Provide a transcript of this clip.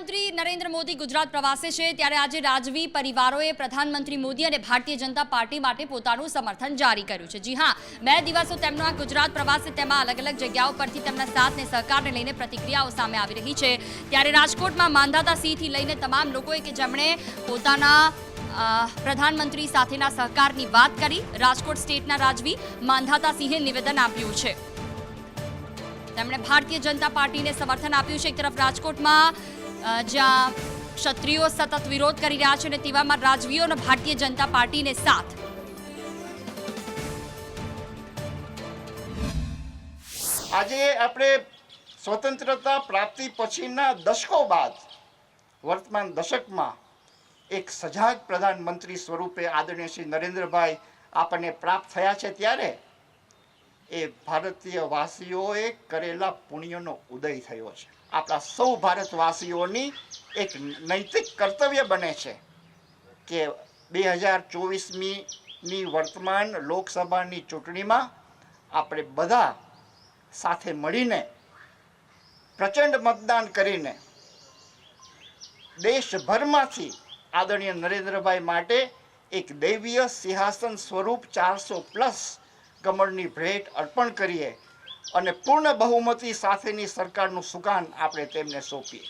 પ્રધાનમંત્રી નરેન્દ્ર મોદી ગુજરાત પ્રવાસે છે ત્યારે આજે રાજવી પરિવારોએ પ્રધાનમંત્રી મોદી અને ભારતીય જનતા પાર્ટી માટે પોતાનું સમર્થન જારી કર્યું છે. જી હા, બે દિવસો તેમનો આ ગુજરાત પ્રવાસ તેમાં અલગ અલગ જગ્યાઓ પરથી તેમના સાથને સહકારને લઈને પ્રતિક્રિયાઓ સામે આવી રહી છે. ત્યારે રાજકોટમાં માંધાતા સિંહથી લઈને તમામ લોકોએ કે જેમણે પોતાના પ્રધાનમંત્રી સાથેના સહકારની વાત કરી, રાજકોટ સ્ટેટના રાજવી માંધાતા સિંહે નિવેદન આપ્યું છે. તેમણે ભારતીય જનતા પાર્ટીને સમર્થન આપ્યું છે. એક તરફ રાજકોટમાં જ્યાં ક્ષત્રિયો સતત વિરોધ કરી રહ્યા છે અને તેવામાં રાજવીઓનો ભારતીય જનતા પાર્ટીને સાથ. આજે આપણે સ્વતંત્રતા પ્રાપ્તિ પછીના દશકો બાદ, વર્તમાન દશકમાં, એક સજાગ પ્રધાનમંત્રી સ્વરૂપે આદરણીય શ્રી નરેન્દ્રભાઈ આપણને પ્રાપ્ત થયા છે ત્યારે એ ભારતીય વાસીઓએ કરેલા પુણ્યનો ઉદય થયો છે. આપણા સૌ ભારતવાસીઓની એક નૈતિક કર્તવ્ય બને છે કે બે હજાર ચોવીસમી ની વર્તમાન લોકસભાની ચૂંટણીમાં આપણે બધા સાથે મળીને પ્રચંડ મતદાન કરીને દેશભરમાંથી આદરણીય નરેન્દ્રભાઈ માટે એક દૈવીય સિંહાસન સ્વરૂપ ચારસો પ્લસ કમળની ભેટ અર્પણ કરીએ અને પૂર્ણ બહુમતી સાથેની સરકારનું સુકાન આપણે તેમને સોંપીએ.